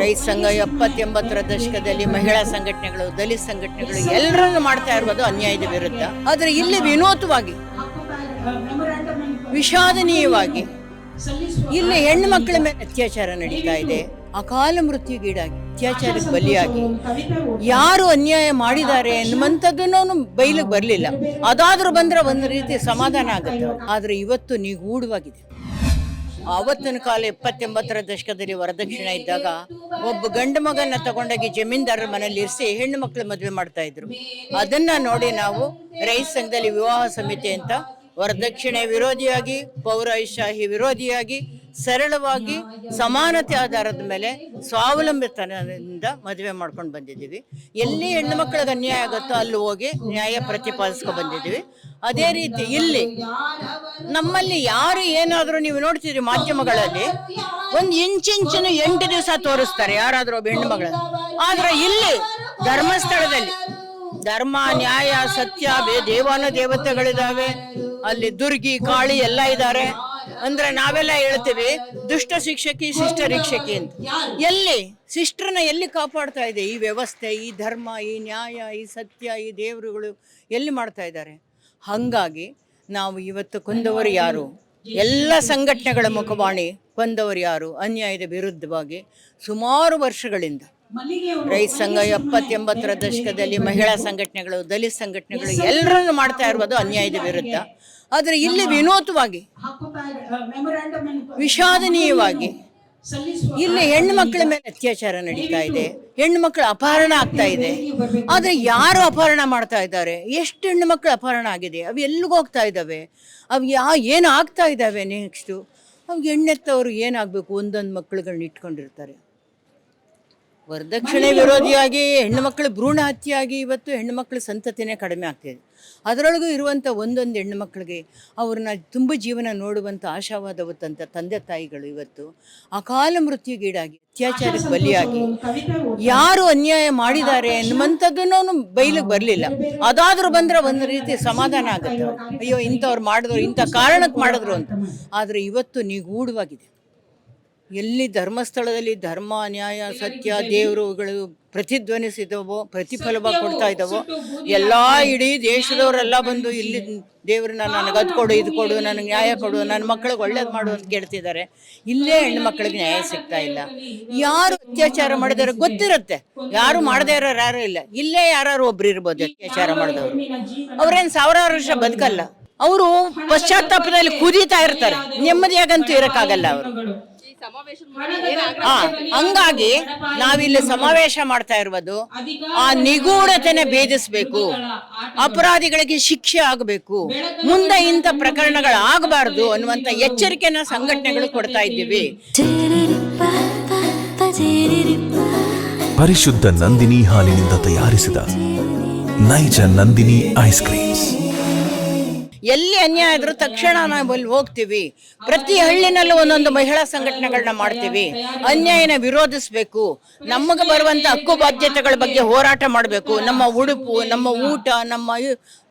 ರೈತ ಸಂಘ ಎಪ್ಪತ್ತೆಂಬತ್ತರ ದಶಕದಲ್ಲಿ ಮಹಿಳಾ ಸಂಘಟನೆಗಳು, ದಲಿತ ಸಂಘಟನೆಗಳು ಎಲ್ಲರನ್ನು ಮಾಡ್ತಾ ಇರುವುದು ಅನ್ಯಾಯದ ವಿರುದ್ಧ. ಆದರೆ ಇಲ್ಲಿ ವಿನೂತವಾಗಿ ವಿಷಾದನೀಯವಾಗಿ ಇಲ್ಲಿ ಹೆಣ್ಣು ಮಕ್ಕಳ ಮೇಲೆ ಅತ್ಯಾಚಾರ ನಡೀತಾ ಇದೆ. ಅಕಾಲ ಮೃತ್ಯುಗೀಡಾಗಿ ಅತ್ಯಾಚಾರಕ್ಕೆ ಬಲಿಯಾಗಿ. ಯಾರು ಅನ್ಯಾಯ ಮಾಡಿದ್ದಾರೆ ಎನ್ನುವಂಥದ್ದನ್ನು ಬಯಲಿಗೆ ಬರಲಿಲ್ಲ. ಅದಾದ್ರೂ ಬಂದ್ರೆ ಒಂದು ರೀತಿ ಸಮಾಧಾನ ಆಗುತ್ತೆ. ಆದರೆ ಇವತ್ತು ನಿಗೂಢವಾಗಿದೆ ಆವತ್ತಿನ ಕಾಲ ಎಪ್ಪತ್ತೆಂಬತ್ತರ ದಶಕದಲ್ಲಿ ವರದಕ್ಷಿಣೆ ಇದ್ದಾಗ ಒಬ್ಬ ಗಂಡು ಮಗನ ತಗೊಂಡೋಗಿ ಜಮೀನ್ದಾರರ ಮನೆಯಲ್ಲಿ ಇರಿಸಿ ಹೆಣ್ಣು ಮಕ್ಕಳು ಮದುವೆ ಮಾಡ್ತಾ ಇದ್ರು. ಅದನ್ನ ನೋಡಿ ನಾವು ರೈತ ಸಂಘದಲ್ಲಿ ವಿವಾಹ ಸಮಿತಿ ಅಂತ ವರದಕ್ಷಿಣೆ ವಿರೋಧಿಯಾಗಿ ಪೌರಶಾಹಿ ವಿರೋಧಿಯಾಗಿ ಸರಳವಾಗಿ ಸಮಾನತೆ ಆಧಾರದ ಮೇಲೆ ಸ್ವಾವಲಂಬಿತನದಿಂದ ಮದುವೆ ಮಾಡ್ಕೊಂಡು ಬಂದಿದ್ದೀವಿ. ಎಲ್ಲಿ ಹೆಣ್ಣು ಮಕ್ಕಳಿಗೆ ಅನ್ಯಾಯ ಆಗುತ್ತೋ ಅಲ್ಲಿ ಹೋಗಿ ನ್ಯಾಯ ಪ್ರತಿಪಾದಿಸ್ಕೊ ಬಂದಿದ್ದೀವಿ. ಅದೇ ರೀತಿ ಇಲ್ಲಿ ನಮ್ಮಲ್ಲಿ ಯಾರು ಏನಾದರೂ ನೀವು ನೋಡ್ತೀರಿ ಮಾಧ್ಯಮಗಳಲ್ಲಿ, ಒಂದು ಇಂಚಿಂಚಿನ ಎಂಟು ದಿವಸ ತೋರಿಸ್ತಾರೆ ಯಾರಾದರೂ ಒಬ್ಬ ಹೆಣ್ಣು ಮಗಳ ಆದ್ರೆ ಇಲ್ಲಿ ಧರ್ಮಸ್ಥಳದಲ್ಲಿ ಧರ್ಮ, ನ್ಯಾಯ, ಸತ್ಯ, ದೇವಾನ ದೇವತೆಗಳಿದಾವೆ ಅಲ್ಲಿ ದುರ್ಗಿ, ಕಾಳಿ ಎಲ್ಲ ಇದ್ದಾರೆ. ಅಂದ್ರೆ ನಾವೆಲ್ಲ ಹೇಳ್ತೀವಿ ದುಷ್ಟ ಶಿಕ್ಷಕಿ ಶಿಷ್ಟ ಶಿಕ್ಷಕಿ ಅಂತ. ಎಲ್ಲಿ? ಸಿಸ್ಟರ್ನ ಎಲ್ಲಿ ಕಾಪಾಡ್ತಾ ಇದೆ? ಈ ವ್ಯವಸ್ಥೆ ಈ ಧರ್ಮ ಈ ನ್ಯಾಯ ಈ ಸತ್ಯ ಈ ದೇವರುಗಳು ಎಲ್ಲಿ ಮಾಡ್ತಾ ಇದ್ದಾರೆ? ಹಾಗಾಗಿ ನಾವು ಇವತ್ತು ಕೊಂದವರು ಯಾರು? ಎಲ್ಲ ಸಂಘಟನೆಗಳ ಮುಖವಾಣಿ ಕೊಂದವರು ಯಾರು? ಅನ್ಯಾಯದ ವಿರುದ್ಧವಾಗಿ ಸುಮಾರು ವರ್ಷಗಳಿಂದ ರೈತ ಸಂಘ ಎಪ್ಪತ್ತೆಂಬತ್ತರ ದಶಕದಲ್ಲಿ ಮಹಿಳಾ ಸಂಘಟನೆಗಳು ದಲಿತ ಸಂಘಟನೆಗಳು ಎಲ್ಲರನ್ನು ಮಾಡ್ತಾ ಇರುವುದು ಅನ್ಯಾಯದ ವಿರುದ್ಧ. ಆದರೆ ಇಲ್ಲಿ ವಿನೋದವಾಗಿ ವಿಷಾದನೀಯವಾಗಿ ಇಲ್ಲಿ ಹೆಣ್ಣು ಮಕ್ಕಳ ಮೇಲೆ ಅತ್ಯಾಚಾರ ನಡೀತಾ ಇದೆ. ಹೆಣ್ಣು ಮಕ್ಕಳು ಅಪಹರಣ ಆಗ್ತಾ ಇದೆ. ಆದರೆ ಯಾರು ಅಪಹರಣ ಮಾಡ್ತಾ ಇದ್ದಾರೆ? ಎಷ್ಟು ಹೆಣ್ಣು ಮಕ್ಕಳು ಅಪಹರಣ ಆಗಿದೆ? ಅವು ಎಲ್ಲಿಗೆ ಹೋಗ್ತಾ ಇದ್ದಾವೆ? ಅವು ಯಾ ಏನು ಆಗ್ತಾ ಇದ್ದಾವೆ ನೆಕ್ಸ್ಟು ಅವು ಹೆಣ್ಣೆತ್ತವರು ಏನಾಗಬೇಕು ಒಂದೊಂದು ಮಕ್ಕಳುಗಳನ್ನ ಇಟ್ಕೊಂಡಿರ್ತಾರೆ. ವರದಕ್ಷಿಣೆ ವಿರೋಧಿಯಾಗಿ ಹೆಣ್ಣು ಮಕ್ಕಳು ಭ್ರೂಣ ಹತ್ಯೆಯಾಗಿ ಇವತ್ತು ಹೆಣ್ಣು ಮಕ್ಕಳ ಸಂತತಿನೇ ಕಡಿಮೆ ಆಗ್ತಿದೆ. ಅದರೊಳಗೂ ಇರುವಂಥ ಒಂದೊಂದು ಹೆಣ್ಣು ಮಕ್ಕಳಿಗೆ ಅವ್ರನ್ನ ತುಂಬ ಜೀವನ ನೋಡುವಂಥ ಆಶಾವಾದವತ್ತಂಥ ತಂದೆ ತಾಯಿಗಳು ಇವತ್ತು ಅಕಾಲ ಮೃತ್ಯುಗೀಡಾಗಿ ಅತ್ಯಾಚಾರಕ್ಕೆ ಬಲಿಯಾಗಿ ಯಾರು ಅನ್ಯಾಯ ಮಾಡಿದ್ದಾರೆ ಎನ್ನುವಂಥದ್ದನ್ನು ಬಯಲಿಗೆ ಬರಲಿಲ್ಲ. ಅದಾದರೂ ಬಂದರೆ ಒಂದು ರೀತಿ ಸಮಾಧಾನ ಆಗುತ್ತೆ. ಅಯ್ಯೋ ಇಂಥವ್ರು ಮಾಡಿದ್ರು ಇಂಥ ಕಾರಣಕ್ಕೆ ಮಾಡಿದ್ರು ಅಂತ. ಆದರೆ ಇವತ್ತು ನಿಗೂಢವಾಗಿದೆ ಎಲ್ಲಿ ಧರ್ಮಸ್ಥಳದಲ್ಲಿ ಧರ್ಮ ನ್ಯಾಯ ಸತ್ಯ ದೇವರುಗಳು ಪ್ರತಿಧ್ವನಿಸಿದವೋ ಪ್ರತಿಫಲವ ಕೊಡ್ತಾ ಇದ್ದಾವೋ ಎಲ್ಲ ಇಡೀ ದೇಶದವರೆಲ್ಲ ಬಂದು ಇಲ್ಲಿ ದೇವ್ರನ್ನ ನನಗೆ ಅದು ಕೊಡು ಇದು ಕೊಡು ನನಗೆ ನ್ಯಾಯ ಕೊಡು ನನ್ನ ಮಕ್ಕಳಿಗೆ ಒಳ್ಳೇದು ಮಾಡು ಅಂತ ಕೇಳ್ತಿದ್ದಾರೆ. ಇಲ್ಲೇ ಹೆಣ್ಣು ಮಕ್ಕಳಿಗೆ ನ್ಯಾಯ ಸಿಗ್ತಾ ಇಲ್ಲ. ಯಾರು ಅತ್ಯಾಚಾರ ಮಾಡಿದಾರೆ ಗೊತ್ತಿರುತ್ತೆ. ಯಾರು ಮಾಡದೇ ಇರೋರು ಯಾರು ಇಲ್ಲ. ಇಲ್ಲೇ ಯಾರು ಒಬ್ರು ಇರ್ಬೋದು ಅತ್ಯಾಚಾರ ಮಾಡಿದವರು. ಅವ್ರೇನು ಸಾವಿರಾರು ವರ್ಷ ಬದುಕಲ್ಲ. ಅವರು ಪಶ್ಚಾತ್ತಾಪದಲ್ಲಿ ಕುದೀತಾ ಇರ್ತಾರೆ. ನೆಮ್ಮದಿಯಾಗಂತೂ ಇರೋಕ್ಕಾಗಲ್ಲ ಅವರು. ಹಂಗಾಗಿ ನಾವಿಲ್ಲಿ ಸಮಾವೇಶ ಮಾಡ್ತಾ ಇರುವುದು ಆ ನಿಗೂಢತೆನೆ ಭೇದಿಸಬೇಕು. ಅಪರಾಧಿಗಳಿಗೆ ಶಿಕ್ಷೆ ಆಗಬೇಕು. ಮುಂದೆ ಇಂಥ ಪ್ರಕರಣಗಳು ಆಗಬಾರ್ದು ಅನ್ನುವಂತ ಎಚ್ಚರಿಕೆನ ಸಂಘಟನೆಗಳು ಕೊಡ್ತಾ ಇದ್ದೀವಿ. ಪರಿಶುದ್ಧ ನಂದಿನಿ ಹಾಲಿನಿಂದ ತಯಾರಿಸಿದ ನೈಜ ನಂದಿನಿ ಐಸ್ ಕ್ರೀಮ್ಸ್. ಎಲ್ಲಿ ಅನ್ಯಾಯ ಆದ್ರೂ ತಕ್ಷಣ ನಾವು ಅಲ್ಲಿ ಹೋಗ್ತೀವಿ. ಪ್ರತಿ ಹಳ್ಳಿನಲ್ಲೂ ಒಂದೊಂದು ಮಹಿಳಾ ಸಂಘಟನೆಗಳನ್ನ ಮಾಡ್ತೀವಿ. ಅನ್ಯಾಯನ ವಿರೋಧಿಸಬೇಕು. ನಮಗೆ ಬರುವಂತ ಹಕ್ಕು ಬಾಧ್ಯತೆಗಳ ಬಗ್ಗೆ ಹೋರಾಟ ಮಾಡಬೇಕು. ನಮ್ಮ ಉಡುಪು, ನಮ್ಮ ಊಟ, ನಮ್ಮ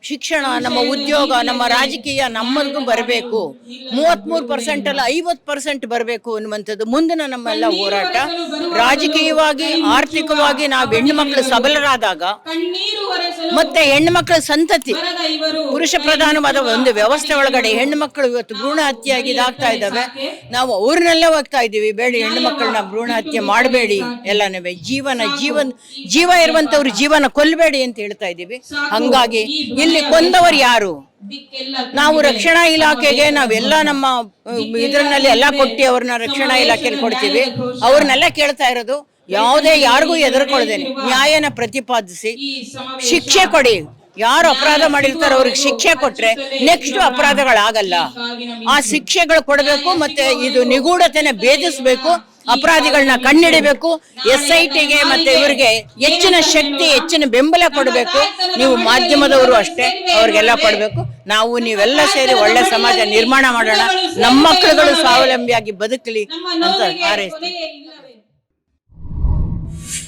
ಶಿಕ್ಷಣ, ನಮ್ಮ ಉದ್ಯೋಗ, ನಮ್ಮ ರಾಜಕೀಯ ನಮ್ಮಲ್ಗೂ ಬರಬೇಕು. ಮೂವತ್ಮೂರು ಪರ್ಸೆಂಟ್ ಅಲ್ಲ ಐವತ್ತು ಪರ್ಸೆಂಟ್ ಬರಬೇಕು ಅನ್ನುವಂಥದ್ದು ಮುಂದಿನ ನಮ್ಮೆಲ್ಲ ಹೋರಾಟ. ರಾಜಕೀಯವಾಗಿ, ಆರ್ಥಿಕವಾಗಿ ನಾವು ಹೆಣ್ಣು ಮಕ್ಕಳು ಸಬಲರಾದಾಗ, ಮತ್ತೆ ಹೆಣ್ಣು ಮಕ್ಕಳ ಸಂತತಿ, ಪುರುಷ ಪ್ರಧಾನವಾದ ಒಂದು ವ್ಯವಸ್ಥೆ ಒಳಗಡೆ ಹೆಣ್ಣು ಮಕ್ಕಳು ಇವತ್ತು ಭ್ರೂಣ ಹತ್ಯೆ ಆಗಿ ಇದಾಗ್ತಾ ಇದ್ದಾವೆ. ನಾವು ಅವ್ರನ್ನೆಲ್ಲ ಹೋಗ್ತಾ ಇದ್ದೀವಿ. ಬೇಡಿ ಹೆಣ್ಣು ಮಕ್ಕಳನ್ನ ಭ್ರೂಣ ಹತ್ಯೆ ಮಾಡಬೇಡಿ ಎಲ್ಲನೂ ಜೀವನ ಜೀವನ, ಜೀವ ಇರುವಂತವ್ರು ಜೀವನ ಕೊಲ್ಲಬೇಡಿ ಅಂತ ಹೇಳ್ತಾ ಇದ್ದೀವಿ. ಹಂಗಾಗಿ ಇಲ್ಲಿ ಕೊಂದವರು ಯಾರು? ನಾವು ರಕ್ಷಣಾ ಇಲಾಖೆಗೆ ನಾವೆಲ್ಲ ನಮ್ಮ ಇದ್ರಲ್ಲಿ ಎಲ್ಲ ಕೊಟ್ಟು ಅವ್ರನ್ನ ರಕ್ಷಣಾ ಇಲಾಖೆಯಲ್ಲಿ ಕೊಡ್ತೀವಿ. ಅವ್ರನ್ನೆಲ್ಲ ಕೇಳ್ತಾ ಇರೋದು, ಯಾವುದೇ ಯಾರಿಗೂ ಎದುರ್ಕೊಳ್ದೇನೆ ನ್ಯಾಯನ ಪ್ರತಿಪಾದಿಸಿ, ಶಿಕ್ಷೆ ಕೊಡಿ. ಯಾರು ಅಪರಾಧ ಮಾಡಿರ್ತಾರೋ ಅವ್ರಿಗೆ ಶಿಕ್ಷೆ ಕೊಟ್ರೆ ನೆಕ್ಸ್ಟ್ ಅಪರಾಧಗಳಾಗಲ್ಲ. ಆ ಶಿಕ್ಷೆಗಳು ಕೊಡಬೇಕು ಮತ್ತೆ ಇದು ನಿಗೂಢತೆನ ಭೇದಿಸಬೇಕು ಅಪರಾಧಿಗಳನ್ನ ಕಣ್ಣಿಡಿಬೇಕು ಎಸ್ ಐ ಟಿಗೆ ಮತ್ತೆ ಇವರಿಗೆ ಹೆಚ್ಚಿನ ಶಕ್ತಿ, ಹೆಚ್ಚಿನ ಬೆಂಬಲ ಕೊಡಬೇಕು. ನೀವು ಮಾಧ್ಯಮದವರು ಅಷ್ಟೇ, ಅವ್ರಿಗೆಲ್ಲ ಕೊಡಬೇಕು. ನಾವು ನೀವೆಲ್ಲ ಸೇರಿ ಒಳ್ಳೆ ಸಮಾಜ ನಿರ್ಮಾಣ ಮಾಡೋಣ. ನಮ್ಮ ಮಕ್ಕಳುಗಳು ಸ್ವಾವಲಂಬಿಯಾಗಿ ಬದುಕಲಿ ಅಂತ ಹಾರೈಸ್ತೀನಿ